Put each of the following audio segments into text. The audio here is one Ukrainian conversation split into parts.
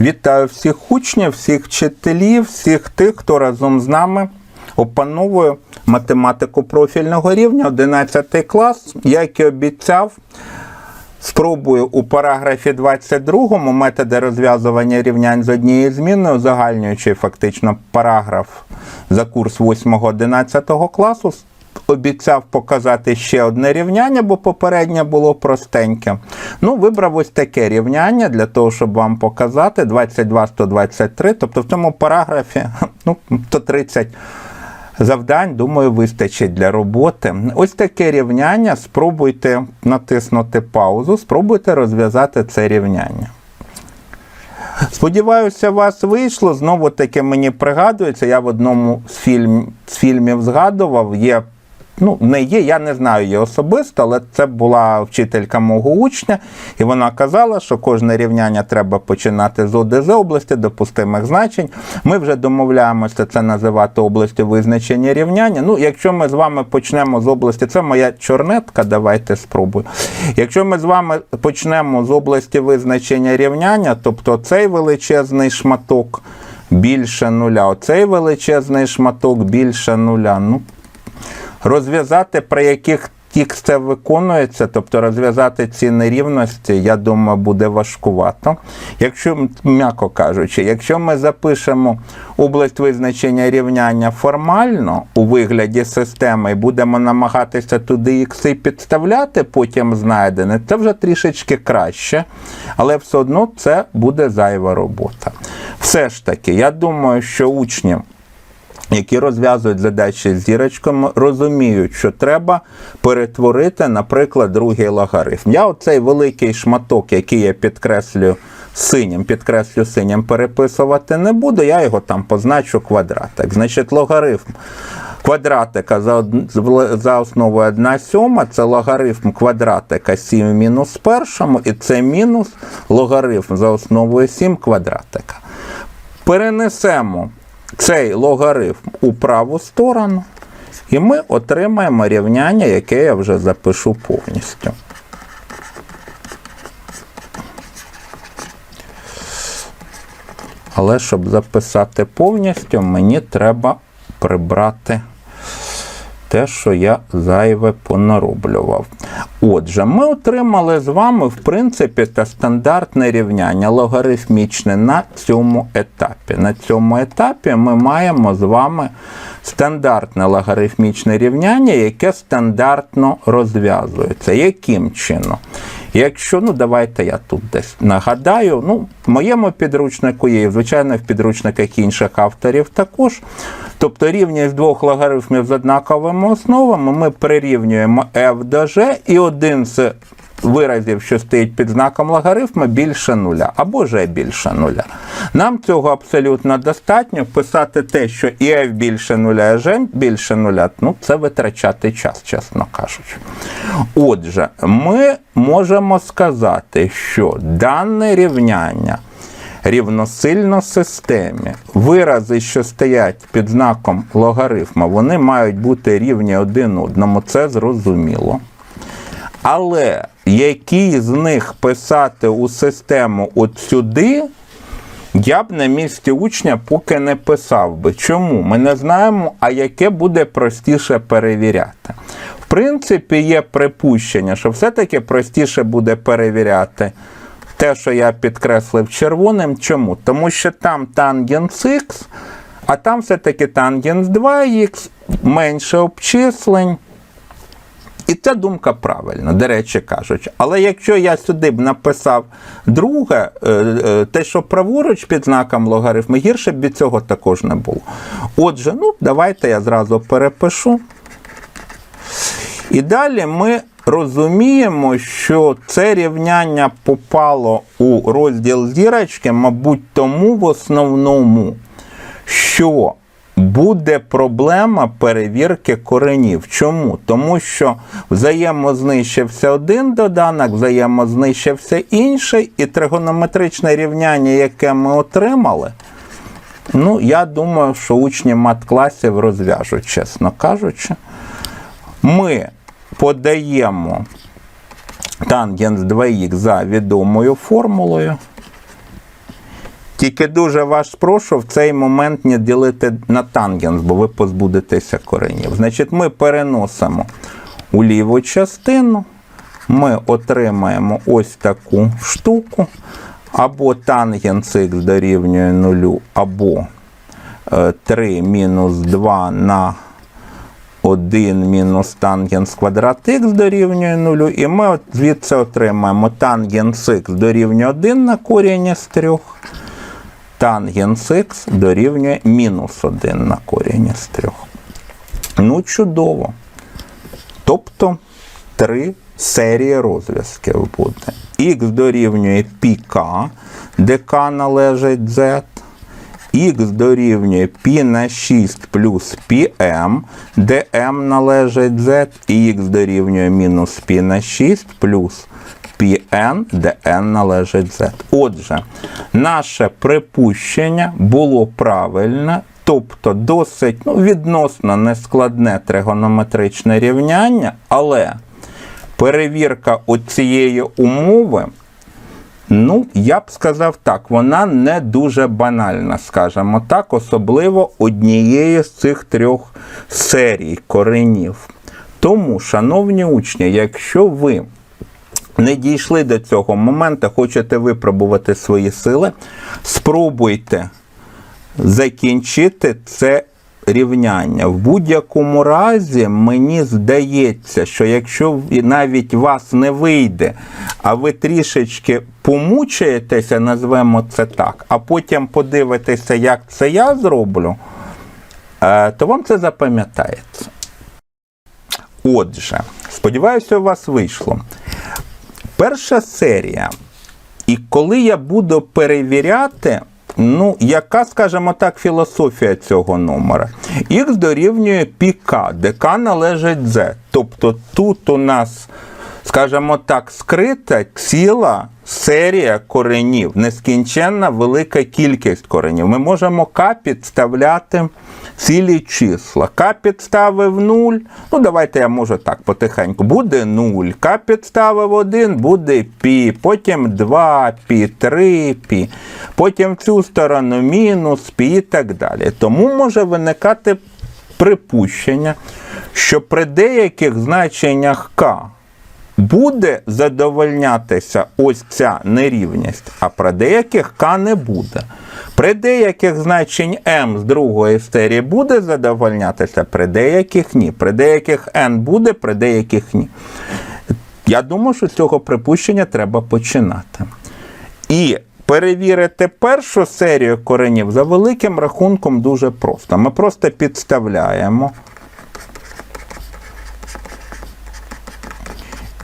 Вітаю всіх учнів, всіх вчителів, всіх тих, хто разом з нами опановує математику профільного рівня 11 клас. Як і обіцяв, спробую у параграфі 22 методи розв'язування рівнянь з однією зміною, узагальнюючи фактично параграф за курс 8-11 класу, обіцяв показати ще одне рівняння, бо попереднє було простеньке. Ну, вибрав ось таке рівняння для того, щоб вам показати 22-123, тобто в цьому параграфі ну, 130 завдань, думаю, вистачить для роботи. Ось таке рівняння. Спробуйте натиснути паузу, спробуйте розв'язати це рівняння. Сподіваюся, вас вийшло. Знову таки мені пригадується, я в одному з фільмів згадував, є. Ну, не є, я не знаю її особисто, але це була вчителька мого учня, і вона казала, що кожне рівняння треба починати з ОДЗ області допустимих значень. Ми вже домовляємося це називати областю визначення рівняння. Ну, якщо ми з вами почнемо з області, це моя чорнетка, давайте спробую. Якщо ми з вами почнемо з області визначення рівняння, тобто цей величезний шматок більше нуля, оцей величезний шматок більше нуля. Ну, розв'язати, при яких тік це виконується, тобто розв'язати ці нерівності, я думаю, буде важкувато. Якщо, м'яко кажучи, якщо ми запишемо область визначення рівняння формально у вигляді системи і будемо намагатися туди ікси підставляти, потім знайдене, це вже трішечки краще, але все одно це буде зайва робота. Все ж таки, я думаю, що учні які розв'язують задачі з зірочками, розуміють, що треба перетворити, наприклад, другий логарифм. Я оцей великий шматок, який я підкреслюю синім, підкреслю синім, переписувати не буду, я його там позначу квадратик. Значить, логарифм. Квадратика за, за основою 1 сьома, це логарифм квадратика 7 в мінус першому, і це мінус логарифм за основою 7 квадратика. Перенесемо цей логарифм у праву сторону, і ми отримаємо рівняння, яке я вже запишу повністю. Але щоб записати повністю, мені треба прибрати те, що я зайве понароблював. Отже, ми отримали з вами, в принципі, те стандартне рівняння логарифмічне на цьому етапі. На цьому етапі ми маємо з вами стандартне логарифмічне рівняння, яке стандартно розв'язується. Яким чином? Якщо, ну давайте я тут десь нагадаю, ну, в моєму підручнику є, і, звичайно, в підручниках інших авторів також. Тобто рівність двох логарифмів з однаковими основами ми прирівнюємо f до g, і один з виразів, що стоїть під знаком логарифма, більше нуля, або g більше нуля. Нам цього абсолютно достатньо. Писати те, що і f більше нуля, і g більше нуля, ну це витрачати час, чесно кажучи. Отже, ми можемо сказати, що дане рівняння рівносильно системі. Вирази, що стоять під знаком логарифма, вони мають бути рівні один одному, це зрозуміло. Але які з них писати у систему от сюди, я б на місці учня поки не писав би. Чому? Ми не знаємо, а яке буде простіше перевіряти. В принципі, є припущення, що все-таки простіше буде перевіряти те, що я підкреслив червоним. Чому? Тому що там тангенс х, а там все-таки тангенс 2х, менше обчислень. І ця думка правильна, до речі кажучи. Але якщо я сюди б написав друге, е, е, те, що праворуч під знаком логарифму, гірше б від цього також не було. Отже, ну, давайте я зразу перепишу. І далі ми розуміємо, що це рівняння попало у розділ зірочки, мабуть, тому в основному, що буде проблема перевірки коренів. Чому? Тому що взаємознищився один доданок, взаємознищився інший, і тригонометричне рівняння, яке ми отримали, ну, я думаю, що учні мат-класів розв'яжуть, чесно кажучи. Ми подаємо тангенс 2х за відомою формулою. Тільки дуже вас прошу в цей момент не ділити на тангенс, бо ви позбудетеся коренів. Значить, ми переносимо у ліву частину, ми отримаємо ось таку штуку, або тангенс х дорівнює 0, або е, 3 мінус 2 на 1 мінус тангенс квадрат х дорівнює 0, і ми звідси отримаємо тангенс х дорівнює 1 на корінь з 3, тангенс х дорівнює мінус 1 на корінь з 3. Ну, чудово. Тобто три серії розв'язків буде. Х дорівнює пк, де k належить z. Х дорівнює π на 6 плюс πm, де m належить z, і х дорівнює мінус π на 6 плюс πn, де n належить z. Отже, наше припущення було правильне, тобто досить ну, відносно нескладне тригонометричне рівняння, але перевірка оцієї умови Ну, я б сказав так, вона не дуже банальна, скажімо так, особливо однієї з цих трьох серій коренів. Тому, шановні учні, якщо ви не дійшли до цього моменту, хочете випробувати свої сили, спробуйте закінчити це рівняння. В будь-якому разі, мені здається, що якщо навіть вас не вийде, а ви трішечки помучаєтеся, назвемо це так, а потім подивитеся, як це я зроблю, е, то вам це запам'ятається. Отже, сподіваюся, у вас вийшло. Перша серія. І коли я буду перевіряти, ну, яка, скажімо так, філософія цього номера? Х дорівнює пік, де К належить Z. Тобто тут у нас, скажімо так, скрита ціла серія коренів, нескінченна велика кількість коренів. Ми можемо К підставляти цілі числа. К підставив 0. Ну, давайте я можу так потихеньку. Буде 0. К підставив 1, буде пі, потім 2 пі, 3 пі, потім в цю сторону мінус пі і так далі. Тому може виникати припущення, що при деяких значеннях К буде задовольнятися ось ця нерівність, а при деяких К не буде. При деяких значень М з другої серії буде задовольнятися, при деяких ні. При деяких N буде, при деяких ні. Я думаю, що з цього припущення треба починати. І перевірити першу серію коренів за великим рахунком дуже просто. Ми просто підставляємо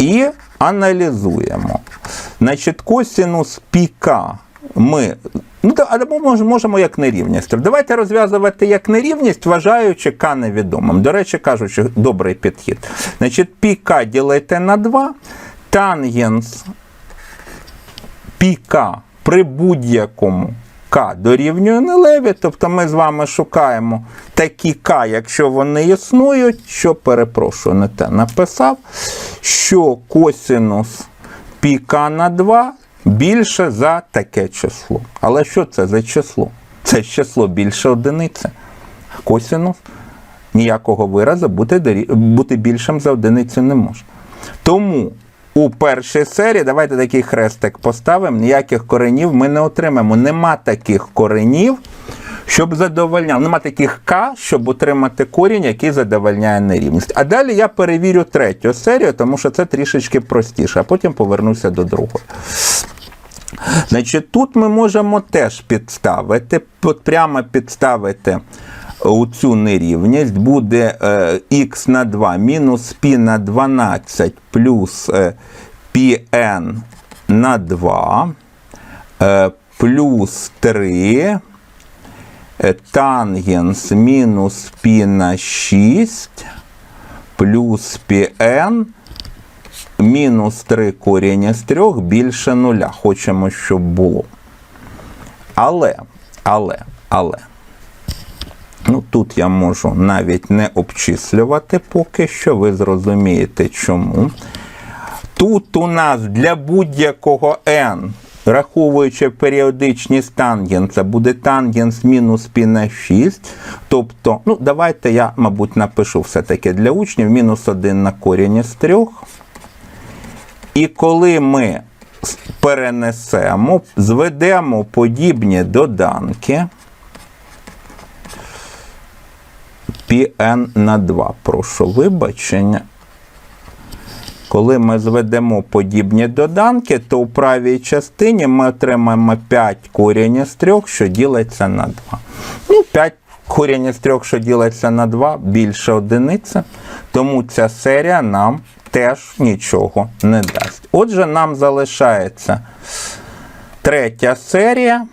і аналізуємо. Значить, косинус піка ми. Ну, або мож- можемо як нерівність. Давайте розв'язувати як нерівність, вважаючи К невідомим. До речі, кажучи, добрий підхід. Значить, піка ділити на 2, тангенс піка при будь-якому К дорівнює нулеві, тобто ми з вами шукаємо такі К, якщо вони існують, що перепрошую, не те написав, що косинус піка на 2 більше за таке число. Але що це за число? Це число більше одиниці. Косинус ніякого виразу бути більшим за одиницю не може. Тому у першій серії, давайте такий хрестик поставимо, ніяких коренів ми не отримаємо. Нема таких коренів, щоб задовольняв. Нема таких К, щоб отримати корінь, який задовольняє нерівність. А далі я перевірю третю серію, тому що це трішечки простіше, а потім повернуся до другої. Значить, тут ми можемо теж підставити, прямо підставити у цю нерівність. Буде е, х на 2 мінус π на 12 плюс е, πn на 2 е, плюс 3 е, тангенс мінус π на 6 плюс πn мінус 3 коріння з 3 більше нуля. Хочемо, щоб було. Але, але, але. Ну, тут я можу навіть не обчислювати поки що, ви зрозумієте чому. Тут у нас для будь-якого n раховуючи періодичність тангенса, буде тангенс мінус пі на 6. Тобто, ну, давайте я, мабуть, напишу все-таки для учнів мінус 1 на корінь із 3. І коли ми перенесемо, зведемо подібні доданки. Pn на 2. Прошу вибачення. Коли ми зведемо подібні доданки, то у правій частині ми отримаємо 5 корінь із 3, що ділиться на 2. Ну, 5 корінь із 3, що ділиться на 2, більше одиниця. Тому ця серія нам теж нічого не дасть. Отже, нам залишається третя серія.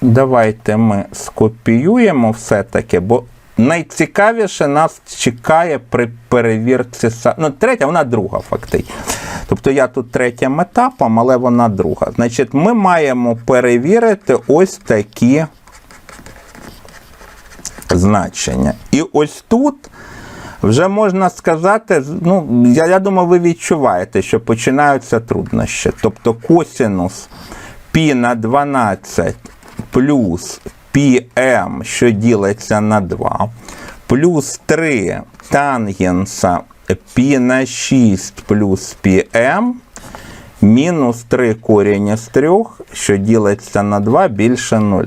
Давайте ми скопіюємо все-таки, бо найцікавіше нас чекає при перевірці. Ну, третя, вона друга фактично. Тобто я тут третім етапом, але вона друга. Значить, ми маємо перевірити ось такі значення. І ось тут вже можна сказати, ну, я, я думаю, ви відчуваєте, що починаються труднощі. Тобто косинус пі на 12 плюс PM, що ділиться на 2, плюс 3 тангенса π на 6 плюс PM, мінус 3 корінь із 3, що ділиться на 2 більше 0.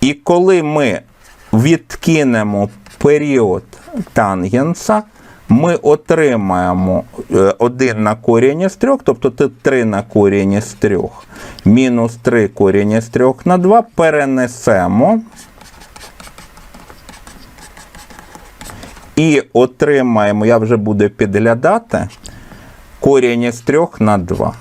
І коли ми відкинемо період тангенса, ми отримаємо 1 на корінь із 3, тобто тут 3 на корінь із 3, мінус 3 корінь із 3 на 2, перенесемо і отримаємо, я вже буду підглядати, корінь із 3 на 2.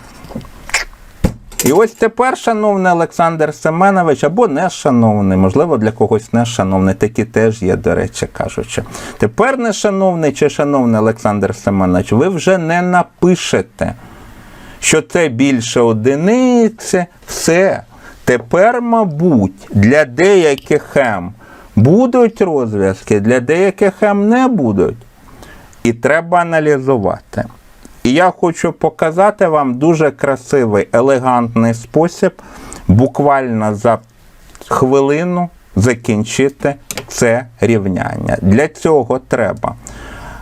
І ось тепер, шановний Олександр Семенович, або не шановний, можливо, для когось не шановний, такі теж є, до речі, кажучи. Тепер не шановний чи шановний Олександр Семенович, ви вже не напишете, що це більше одиниці, все. Тепер, мабуть, для деяких М будуть розв'язки, для деяких М не будуть. І треба аналізувати. І я хочу показати вам дуже красивий, елегантний спосіб буквально за хвилину закінчити це рівняння. Для цього треба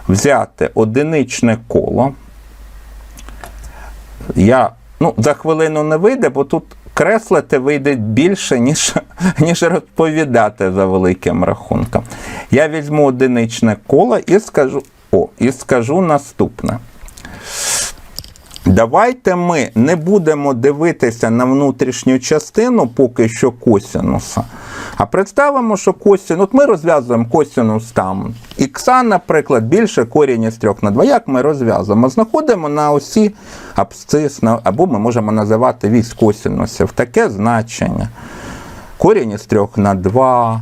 взяти одиничне коло. Я, ну, за хвилину не вийде, бо тут креслити вийде більше, ніж, ніж розповідати за великим рахунком. Я візьму одиничне коло і скажу, о, і скажу наступне. Давайте ми не будемо дивитися на внутрішню частину поки що косінуса. А представимо, що косінус, от ми розв'язуємо косінус там ікса, наприклад, більше корінь із 3 на 2. Як ми розв'язуємо? Знаходимо на осі абсцис, або ми можемо називати вісь косінусів. Таке значення. Корінь із 3 на 2, е,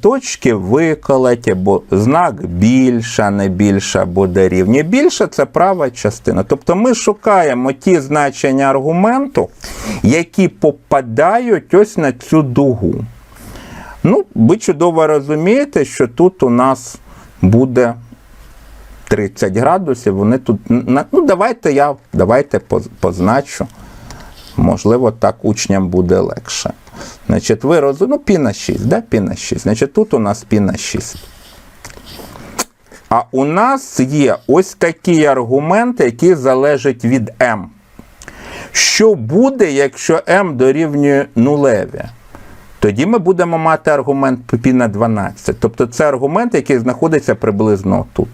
точки виколоті, бо знак більше, а не більше або дорівнює. Більше це права частина. Тобто ми шукаємо ті значення аргументу, які попадають ось на цю дугу. Ну, ви чудово розумієте, що тут у нас буде 30 градусів. Вони тут. Ну, давайте я давайте позначу. Можливо, так учням буде легше. Значить, ви розумієте, ну, пі на 6, да? пі на 6. Значить, тут у нас пі на 6. А у нас є ось такий аргумент, який залежить від m. Що буде, якщо m дорівнює нулеві? Тоді ми будемо мати аргумент π на 12. Тобто це аргумент, який знаходиться приблизно тут.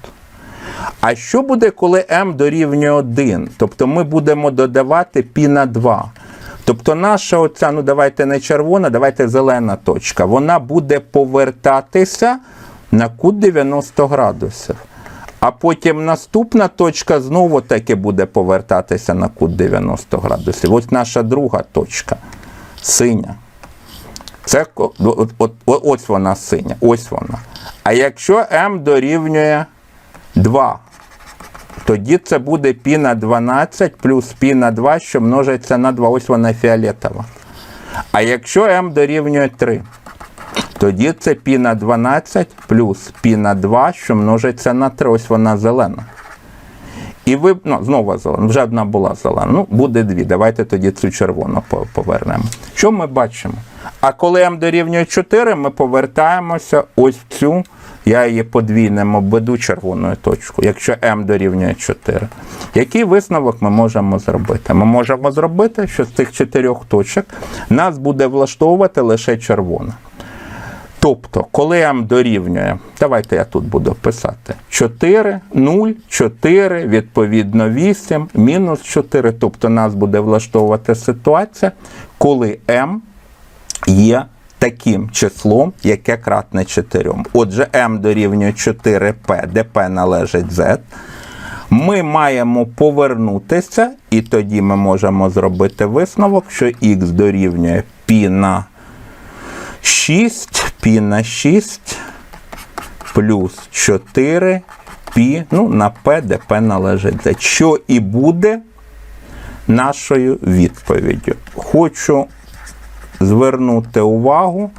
А що буде, коли m дорівнює 1? Тобто ми будемо додавати π на 2. Тобто наша оця, ну давайте не червона, давайте зелена точка, вона буде повертатися на кут 90 градусів. А потім наступна точка знову таки буде повертатися на кут 90 градусів. Ось наша друга точка. Синя. Це от, от, ось вона синя, ось вона. А якщо m дорівнює 2, тоді це буде піна 12 плюс піна 2, що множиться на 2, ось вона фіолетова. А якщо m дорівнює 3, тоді це піна 12 плюс піна 2, що множиться на 3, ось вона зелена. І ви ну, знову зелена, вже одна була зелена. Ну, буде 2. Давайте тоді цю червону повернемо. Що ми бачимо? А коли m дорівнює 4, ми повертаємося ось в цю я її подвійним обведу червоною точкою, якщо m дорівнює 4. Який висновок ми можемо зробити? Ми можемо зробити, що з цих чотирьох точок нас буде влаштовувати лише червона. Тобто, коли m дорівнює, давайте я тут буду писати 4, 0, 4, відповідно 8, мінус 4. Тобто нас буде влаштовувати ситуація, коли m є таким числом, яке кратне 4. Отже, m дорівнює 4p, де p належить z. Ми маємо повернутися, і тоді ми можемо зробити висновок, що x дорівнює π на 6, π на 6 плюс 4 π, ну, на p, де p належить z. Що і буде нашою відповіддю. Хочу звернути увагу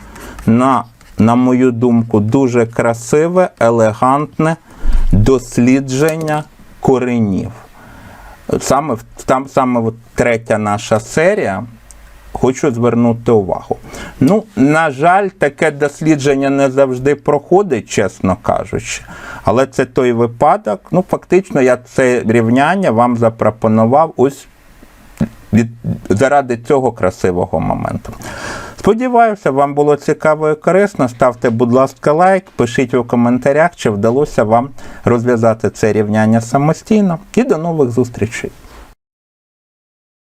на, на мою думку, дуже красиве, елегантне дослідження коренів. Саме, там, саме от третя наша серія. Хочу звернути увагу. Ну, на жаль, таке дослідження не завжди проходить, чесно кажучи. Але це той випадок. Ну, фактично, я це рівняння вам запропонував ось від, заради цього красивого моменту. Сподіваюся, вам було цікаво і корисно. Ставте, будь ласка, лайк, пишіть у коментарях, чи вдалося вам розв'язати це рівняння самостійно. І до нових зустрічей!